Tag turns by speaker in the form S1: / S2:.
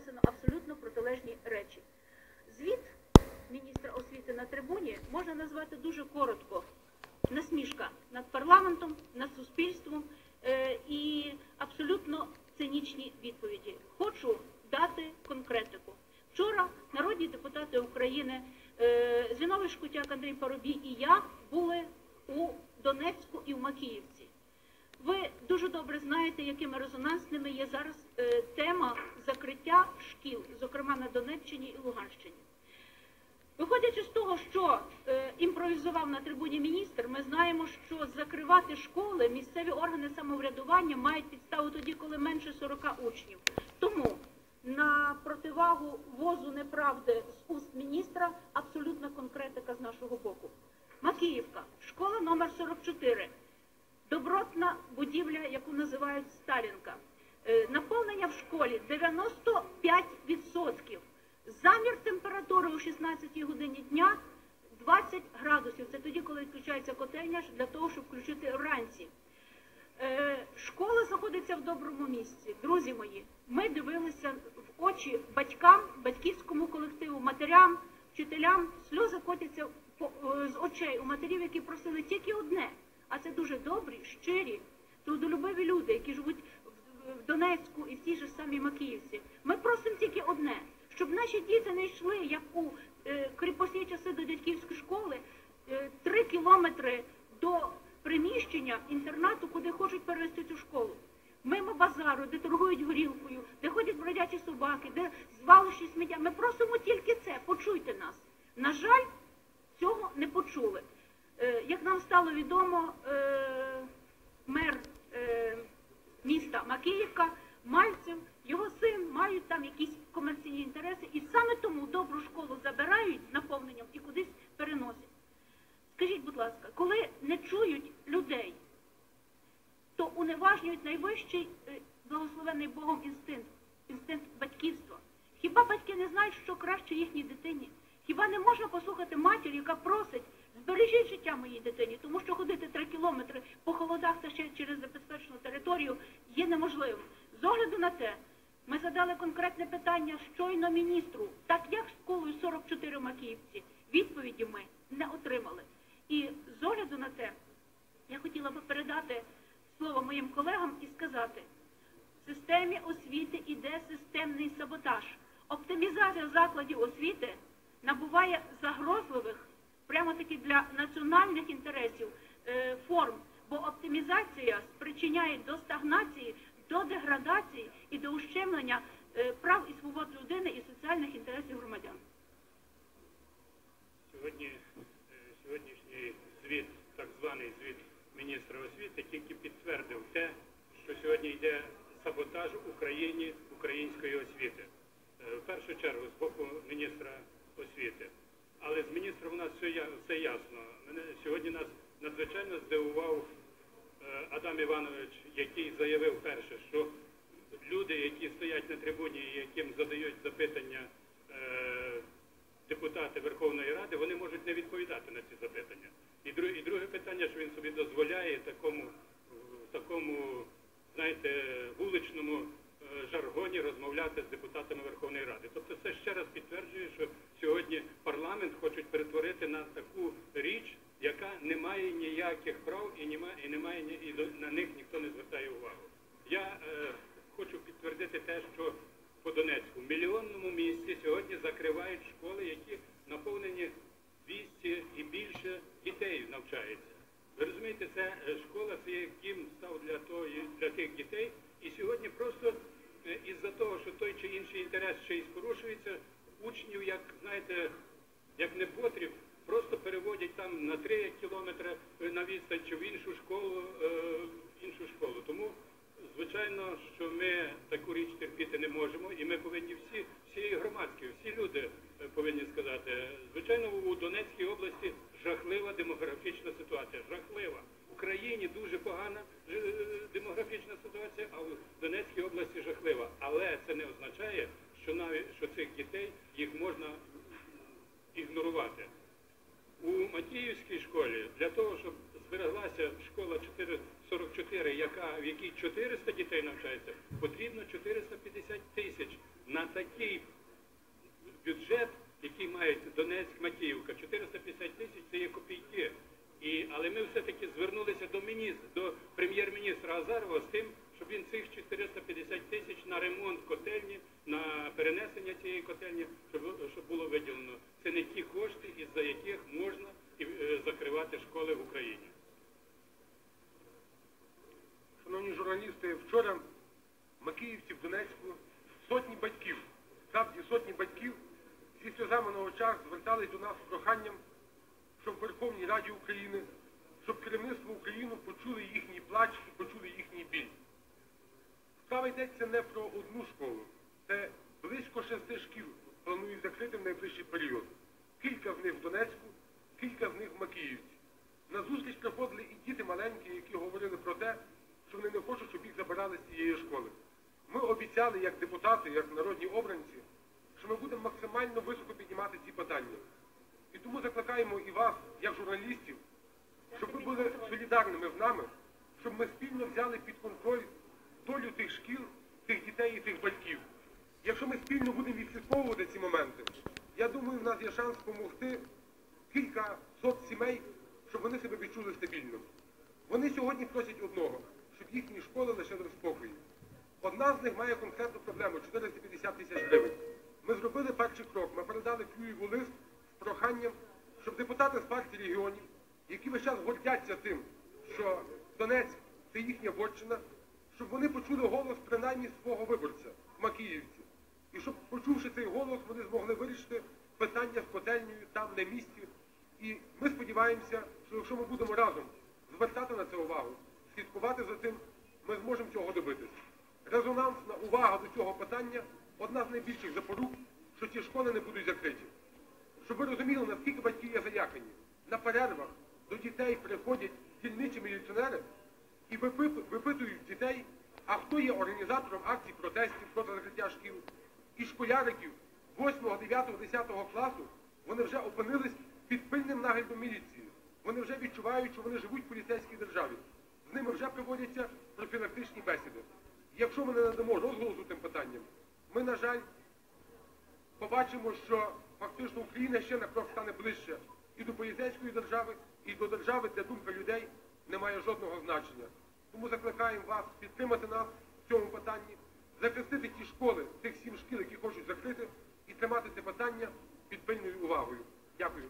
S1: написано абсолютно протилежні речі. Звіт міністра освіти на трибуні можна назвати дуже коротко. Насмішка над парламентом, над суспільством е, і абсолютно цинічні відповіді. Хочу дати конкретику. Вчора народні депутати України е, Зіновий Шкутяк, Андрій Парубій і я були у Донецьку і в Макіївці. Ви дуже добре знаєте, якими резонансними є зараз е, тема шкіл, зокрема на Донеччині і Луганщині. Виходячи з того, що е, імпровізував на трибуні міністр, ми знаємо, що закривати школи місцеві органи самоврядування мають підставу тоді, коли менше 40 учнів. Тому на противагу возу неправди з уст міністра абсолютна конкретика з нашого боку. Макіївка, школа номер 44 добротна будівля, яку називають Сталінка. Е, Наповнення в школі 95%. Замір температури о 16 годині дня 20 градусів. Це тоді, коли відключається котельня для того, щоб включити вранці. Е, Школа знаходиться в доброму місці. Друзі мої, ми дивилися в очі батькам, батьківському колективу, матерям, вчителям. Сльози котяться е, з очей у матерів, які просили тільки одне. А це дуже добрі, щирі, трудолюбиві люди, які живуть в- Донецьку і в тій же самій Макіївці. Ми просимо тільки одне, щоб наші діти не йшли, як у е, кріпосні часи до дядьківської школи, е, три кілометри до приміщення інтернату, куди хочуть перевести цю школу. Мимо базару, де торгують горілкою, де ходять бродячі собаки, де звалищі сміття. Ми просимо тільки це. Почуйте нас. На жаль, цього не почули. Е, Як нам стало відомо, е, е, міста Макіївка, Мальцев, його син мають там якісь комерційні інтереси, і саме тому добру школу забирають наповненням і кудись переносять. Скажіть, будь ласка, коли не чують людей, то уневажнюють найвищий е, благословений Богом інстинкт, інстинкт батьківства. Хіба батьки не знають, що краще їхній дитині? Хіба не можна послухати матір, яка просить, збережіть життя моїй дитині, тому що ходити три кілометри по холодах та ще через небезпечну територію є неможливим. З огляду на те, ми задали конкретне питання щойно міністру, так як з школою 44 в Макіївці, відповіді ми не отримали. І з огляду на те, я хотіла би передати слово моїм колегам і сказати, в системі освіти іде системний саботаж. Оптимізація закладів освіти набуває загрозливих, прямо таки для національних інтересів е, форм, бо оптимізація спричиняє до стагнації, до деградації і до ущемлення е, прав і свобод людини і соціальних інтересів громадян.
S2: Сьогодні, е, сьогоднішній звіт, так званий звіт міністра освіти, тільки підтвердив те, що сьогодні йде саботаж Україні української освіти. Е, В першу чергу з боку міністра освіти. Але з міністром у нас все, ясно. Мене сьогодні нас надзвичайно здивував е, Адам Іванович, який заявив перше, що люди, які стоять на трибуні і яким задають запитання е, депутати Верховної Ради, вони можуть не відповідати на ці запитання. І друге, питання, що він собі дозволяє такому, знаєте, вуличному жаргоні розмовляти з депутатами Верховної Ради. Тобто це ще раз підтверджує, що сьогодні парламент хочуть перетворити на таку річ, яка не має ніяких прав і немає, і немає і на них ніхто не звертає увагу. Я е, хочу підтвердити те, що по Донецьку в мільйонному місті сьогодні закривають школи, які наповнені 200 і більше дітей навчається. Ви розумієте, це е, школа, це є дім став для того для тих дітей. І сьогодні просто е, із-за того, що той чи інший інтерес й порушується, учнів, як знаєте, як не потріб, просто переводять там на 3 кілометри е, на відстань чи в іншу школу, е, в іншу школу. Тому звичайно, що ми таку річ терпіти не можемо, і ми повинні всі, всі громадські, всі люди е, повинні сказати. Звичайно, у Донецькій області жахлива демографічна ситуація. Жахлива. В Україні дуже погана демографічна ситуація, а в Донецькій області жахлива. Але це не означає, що навіть що цих дітей їх можна ігнорувати. У Матіївській школі для того, щоб збереглася школа 444, яка, в якій 400 дітей навчається, потрібно 450 тисяч. На такий бюджет, який має Донецьк, Макіївка, 450 тисяч це є копійки. І, але ми все-таки звернулися до до прем'єр-міністра Азарова з тим, він цих 450 тисяч на ремонт котельні, на перенесення цієї котельні, щоб, щоб було виділено. Це не ті кошти, із-за яких можна е, закривати школи в Україні.
S3: Шановні журналісти, вчора в Макіївці в Донецьку сотні батьків, справді сотні батьків зі сльозами на очах звертались до нас з проханням, щоб в Верховній Раді України, щоб керівництво України почули їхній плач і почули їхній біль. Справа йдеться не про одну школу. Це близько шести шкіл планують закрити в найближчий період. Кілька з них в Донецьку, кілька з них в Макіївці. На зустріч приходили і діти маленькі, які говорили про те, що вони не хочуть, щоб їх забирали з цієї школи. Ми обіцяли, як депутати, як народні обранці, що ми будемо максимально високо піднімати ці питання. І тому закликаємо і вас, як журналістів, щоб ви були солідарними з нами, щоб ми спільно взяли під контроль долю тих шкіл, дітей і тих батьків. Якщо ми спільно будемо відслідковувати ці моменти, я думаю, в нас є шанс допомогти кілька сот сімей, щоб вони себе відчули стабільно. Вони сьогодні просять одного, щоб їхні школи лишили в спокої. Одна з них має конкретну проблему 450 тисяч гривень. Ми зробили перший крок. Ми передали Клюєву лист з проханням, щоб депутати з партії регіонів, які весь час гордяться тим, що Донецьк це їхня вотчина, щоб вони почули голос принаймні свого виборця в Макіївці. І щоб, почувши цей голос, вони змогли вирішити питання з котельнею там на місці. І ми сподіваємося, що якщо ми будемо разом звертати на це увагу, слідкувати за тим, ми зможемо цього добитися. Резонансна увага до цього питання одна з найбільших запорук, що ці школи не будуть закриті. Щоб ви розуміли, наскільки батьки є заякані. На перервах до дітей приходять дільничі міліціонери і випитують дітей, а хто є організатором акцій протестів проти закриття шкіл. І школяриків 8, 9, 10 класу вони вже опинились під пильним наглядом міліції. Вони вже відчувають, що вони живуть в поліцейській державі. З ними вже проводяться профілактичні бесіди. Якщо ми не надамо розголосу тим питанням, ми, на жаль, побачимо, що фактично Україна ще на крок стане ближче і до поліцейської держави, і до держави, де думка людей не має жодного значення. Тому закликаємо вас підтримати нас в цьому питанні, захистити ті школи, тих сім шкіл, які хочуть закрити, і тримати це питання під пильною увагою. Дякую.